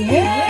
Yeah.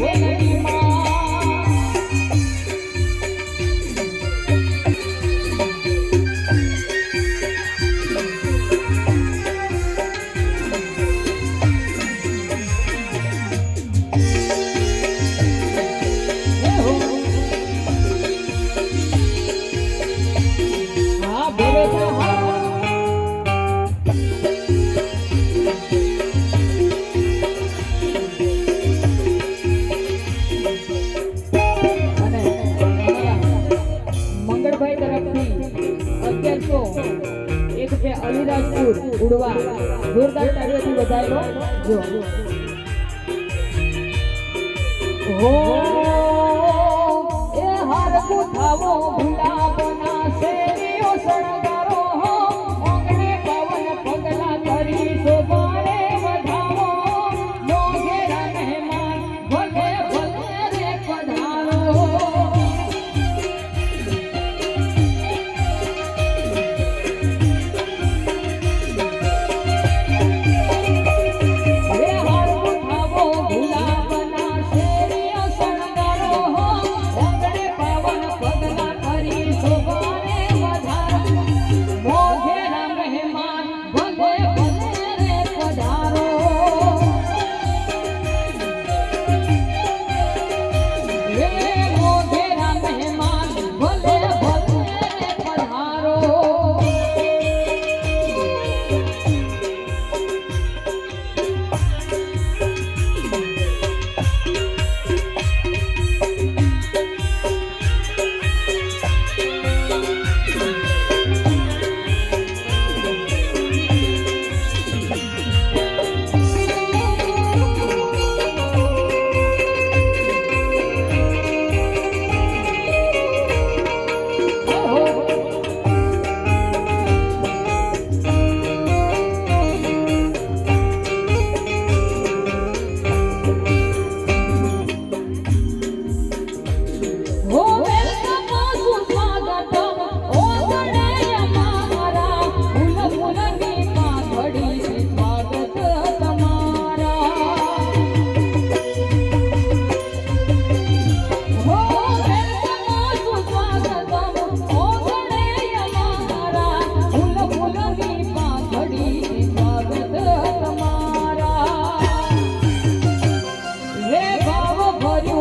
Meldi માં ઉડવા જોરદાર તાળીઓથી વધારેલો જો. હો એ હાર કોઠાવો. Hori